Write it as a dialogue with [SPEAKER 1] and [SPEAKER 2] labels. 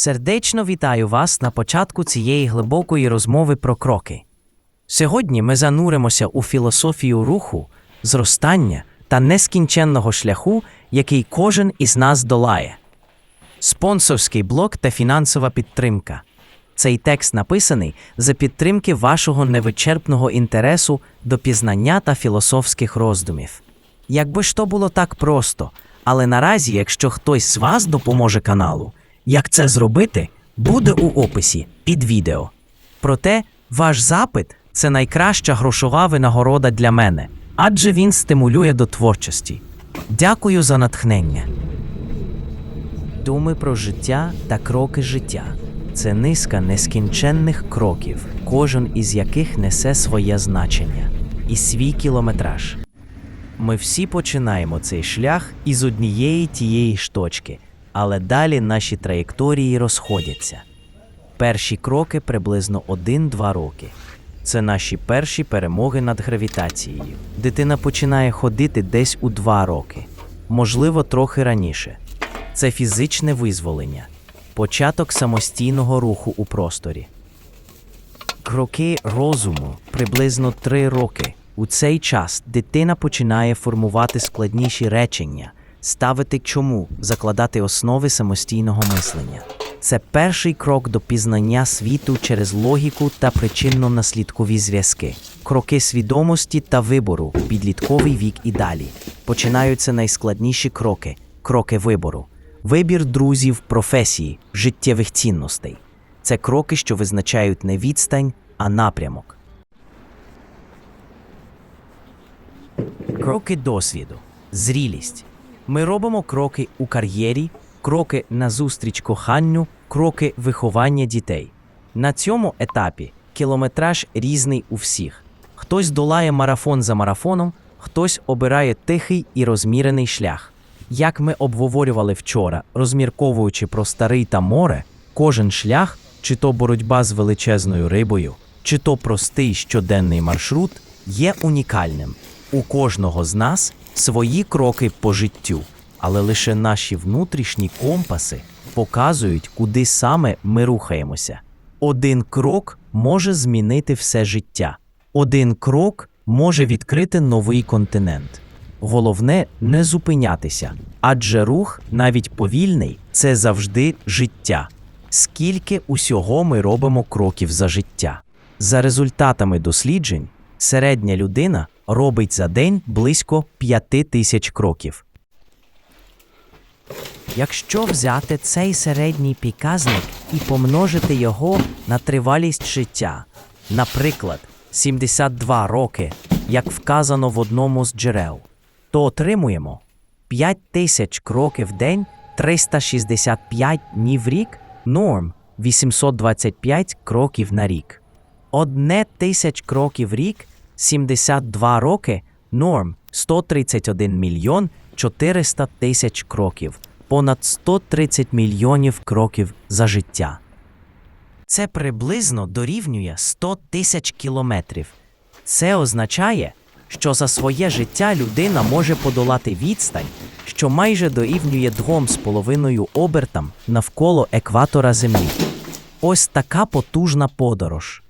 [SPEAKER 1] Сердечно вітаю вас на початку цієї глибокої розмови про кроки. Сьогодні ми зануримося у філософію руху, зростання та нескінченного шляху, який кожен із нас долає. Спонсорський блок та фінансова підтримка. Цей текст написаний за підтримки вашого невичерпного інтересу до пізнання та філософських роздумів. Якби ж то було так просто, але наразі, якщо хтось з вас допоможе каналу, як це зробити, буде у описі під відео. Проте ваш запит це найкраща грошова винагорода для мене, адже він стимулює до творчості. Дякую за натхнення. Думи про життя та кроки життя це низка нескінченних кроків, кожен із яких несе своє значення і свій кілометраж. Ми всі починаємо цей шлях із однієї тієї ж точки, але далі наші траєкторії розходяться. Перші кроки приблизно 1-2 роки. Це наші перші перемоги над гравітацією. Дитина починає ходити десь у 2 роки, можливо, трохи раніше. Це фізичне визволення, початок самостійного руху у просторі. Кроки розуму приблизно 3 роки. У цей час дитина починає формувати складніші речення, ставити чому, закладати основи самостійного мислення. Це перший крок до пізнання світу через логіку та причинно-наслідкові зв'язки. Кроки свідомості та вибору, підлітковий вік і далі. Починаються найскладніші кроки кроки вибору, вибір друзів, професії, життєвих цінностей. Це кроки, що визначають не відстань, а напрямок. Кроки досвіду, зрілість. Ми робимо кроки у кар'єрі, кроки назустріч коханню, кроки виховання дітей. На цьому етапі кілометраж різний у всіх. Хтось долає марафон за марафоном, хтось обирає тихий і розмірений шлях. Як ми обговорювали вчора, розмірковуючи про старий та море, кожен шлях, чи то боротьба з величезною рибою, чи то простий щоденний маршрут, є унікальним. У кожного з нас свої кроки по життю, але лише наші внутрішні компаси показують, куди саме ми рухаємося. Один крок може змінити все життя. Один крок може відкрити новий континент. Головне не зупинятися, адже рух, навіть повільний, це завжди життя. Скільки усього ми робимо кроків за життя? За результатами досліджень, середня людина робить за день близько 5 тисяч кроків. Якщо взяти цей середній показник і помножити його на тривалість життя, наприклад, 72 роки, як вказано в одному з джерел, то отримуємо 5 тисяч кроків в день, 365 днів в рік, норм 825 кроків на рік. Одне тисяч кроків в рік, 72 роки, норм 131 мільйон 400 тисяч кроків, понад 130 мільйонів кроків за життя. Це приблизно дорівнює 100 тисяч кілометрів. Це означає, що за своє життя людина може подолати відстань, що майже дорівнює 2,5 обертам навколо екватора Землі. Ось така потужна подорож.